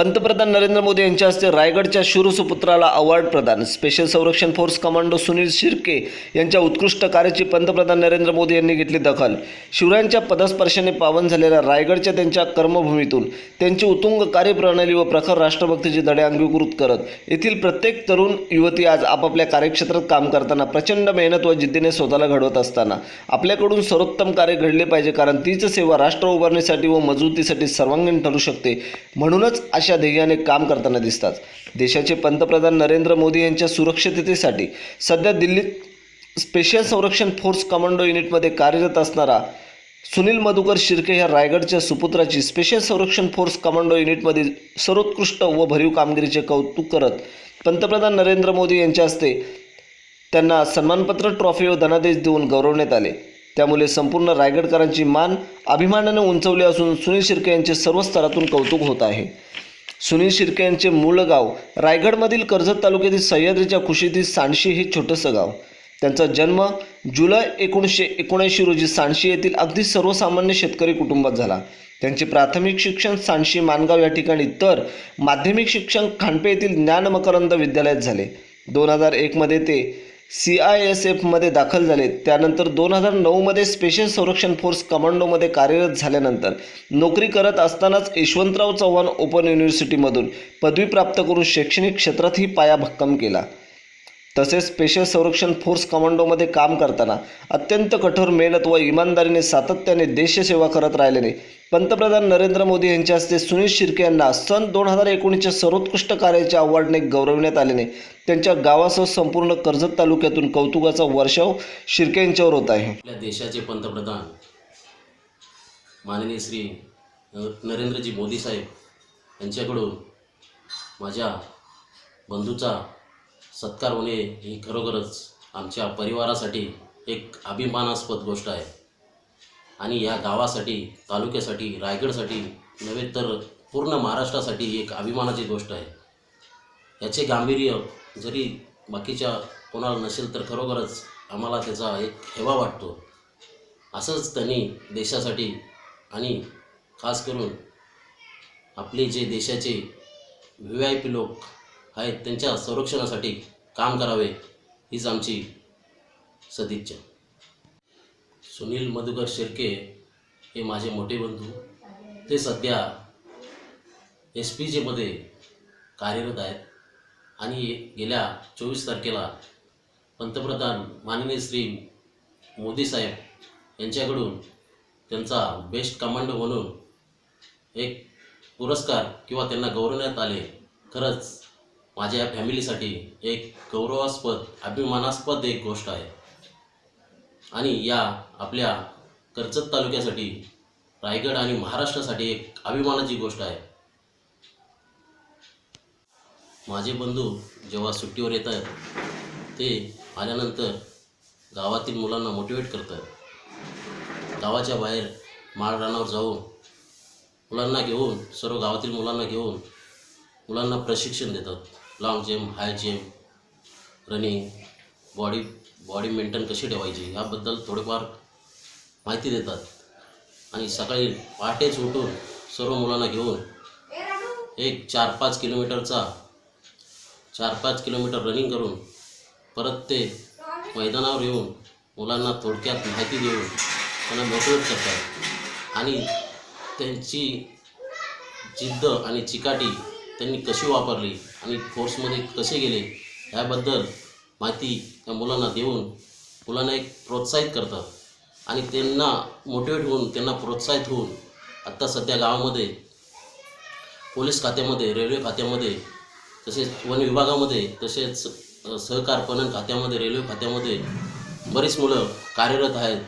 पंतप्रधान नरेंद्र मोदी यांच्या हस्ते रायगडच्या शूर सुपुत्राला अवॉर्ड प्रदान. स्पेशल संरक्षण फोर्स कमांडो सुनील शिर्के यांच्या उत्कृष्ट कार्याची पंतप्रधान नरेंद्र मोदी यांनी घेतली दखल. शिवरायांच्या पदस्पर्शाने पावन झालेल्या रायगडच्या त्यांच्या कर्मभूमीतून त्यांची उत्तुंग कार्यप्रणाली व प्रखर राष्ट्रभक्तीचे धडे अंगीकृत करत येथील प्रत्येक तरुण युवती आज आपापल्या कार्यक्षेत्रात काम करताना प्रचंड मेहनत व जिद्दीने स्वतःला घडवत असताना. आपल्याकडून सर्वोत्तम कार्य घडले पाहिजे कारण तीच सेवा राष्ट्र उभारणीसाठी व मजबूतीसाठी सर्वांगीण ठरू शकते. म्हणूनच अशा ध्येयाने काम करताना दिसतात. देशाचे पंतप्रधान नरेंद्र मोदी यांच्या सुरक्षिततेसाठी सध्या दिल्लीत स्पेशल संरक्षण फोर्स कमांडो युनिटमध्ये कार्यरत असणारा सुनील मधुकर शिर्के ह्या रायगडच्या सुपुत्राची स्पेशल संरक्षण फोर्स कमांडो युनिटमध्ये सर्वोत्कृष्ट व भरीव कामगिरीचे कौतुक करत पंतप्रधान नरेंद्र मोदी यांच्या हस्ते त्यांना सन्मानपत्र ट्रॉफी व धनादेश देऊन गौरवण्यात आले. त्यामुळे संपूर्ण रायगडकरांची मान अभिमानाने उंचवली असून सुनील शिर्के यांचे सर्व स्तरातून कौतुक होत आहे. सुनील शिर्के यांचे मूळ गाव रायगडमधील कर्जत तालुक्यातील सह्याद्रीच्या कुशीतील सांडशी हे छोटंसं गाव. त्यांचा जन्म जुलै एकोणीसशे एकोणऐंशी रोजी सांडशी येथील अगदी सर्वसामान्य शेतकरी कुटुंबात झाला. त्यांचे प्राथमिक शिक्षण सांडशी मानगाव या ठिकाणी तर माध्यमिक शिक्षण खांडपे येथील ज्ञान मकरंद विद्यालयात झाले. दोन हजार एकमध्ये ते सी आय एस एफमध्ये दाखल झाले. त्यानंतर दोन हजार नऊमध्ये स्पेशल संरक्षण फोर्स कमांडोमध्ये कार्यरत झाल्यानंतर नोकरी करत असतानाच यशवंतराव चव्हाण ओपन युनिव्हर्सिटीमधून पदवी प्राप्त करून शैक्षणिक क्षेत्रातही पाया भक्कम केला. तसेच स्पेशल संरक्षण फोर्स कमांडोमध्ये काम करताना अत्यंत कठोर मेहनत व इमानदारीने सातत्याने देशसेवा करत राहिल्याने पंतप्रधान नरेंद्र मोदी यांच्या हस्ते सुनील शिर्के यांना सन दोन हजार एकोणीसच्या सर्वोत्कृष्ट कार्याच्या अवॉर्डने गौरवण्यात आल्याने त्यांच्या गावासह संपूर्ण कर्जत तालुक्यातून कौतुकाचा वर्षाव शिर्के यांच्यावर होत आहे. आपल्या देशाचे पंतप्रधान माननीय श्री नरेंद्रजी मोदी साहेब यांच्याकडून माझ्या बंधूचा सत्कार होणे ही खरोखरच आमच्या परिवारासाठी एक अभिमानास्पद गोष्ट आहे. आणि या गावासाठी तालुक्यासाठी रायगडसाठी नव्हे तर पूर्ण महाराष्ट्रासाठी एक अभिमानाची गोष्ट आहे. याचे गांभीर्य जरी बाकीच्या कोणाला नसेल तर खरोखरच आम्हाला त्याचा एक हेवा वाटतो. असंच त्यांनी देशासाठी आणि खास करून आपले जे देशाचे व्ही आय पी लोक आहेत. त्यांच्या संरक्षणासाठी काम करावे हीच आमची सदिच्छा. सुनील मधुकर शिर्के हे माझे मोठे बंधू. ते सध्या एस पी जेमध्ये कार्यरत आहेत. आणि गेल्या चोवीस तारखेला पंतप्रधान माननीय श्री मोदी साहेब यांच्याकडून त्यांचा बेस्ट कमांडो म्हणून एक पुरस्कार किंवा त्यांना गौरवण्यात आले. खरंच माझ्या फॅमिलीसाठी एक गौरवास्पद अभिमानास्पद एक गोष्ट आहे. आणि या आपल्या कर्जत तालुक्यासाठी रायगड आणि महाराष्ट्रासाठी एक अभिमानाची गोष्ट आहे. माझे बंधू जेव्हा सुट्टीवर येतात ते आल्यानंतर गावातील मुलांना मोटिवेट करतात. गावाच्या बाहेर माळरानावर जाऊन मुलांना घेऊन सर्व गावातील मुलांना घेऊन मुलांना प्रशिक्षण देतात. Long jump high jump running body body maintain कशी ठेवायची? याबद्दल थोडेफार माहिती देतात. आणि सकाळी पहाटेच उठून सर्व मुलांना घेऊन एक चार पाच किलोमीटरचा चार पाच किलोमीटर रनिंग करून परत ते मैदानावर येऊन मुलांना थोडक्यात माहिती देऊन त्यांना मोटिवेट करतात. आणि त्यांची जिद्द आणि चिकाटी त्यांनी कशी वापरली आणि कोर्समध्ये कसे गेले ह्याबद्दल माहिती त्या मुलांना देऊन मुलांना एक प्रोत्साहित करतात. आणि त्यांना मोटिवेट होऊन त्यांना प्रोत्साहित होऊन आत्ता सध्या गावामध्ये पोलीस खात्यामध्ये रेल्वे खात्यामध्ये तसेच वन विभागामध्ये तसेच सहकार पणन खात्यामध्ये रेल्वे खात्यामध्ये बरीच मुलं कार्यरत आहेत.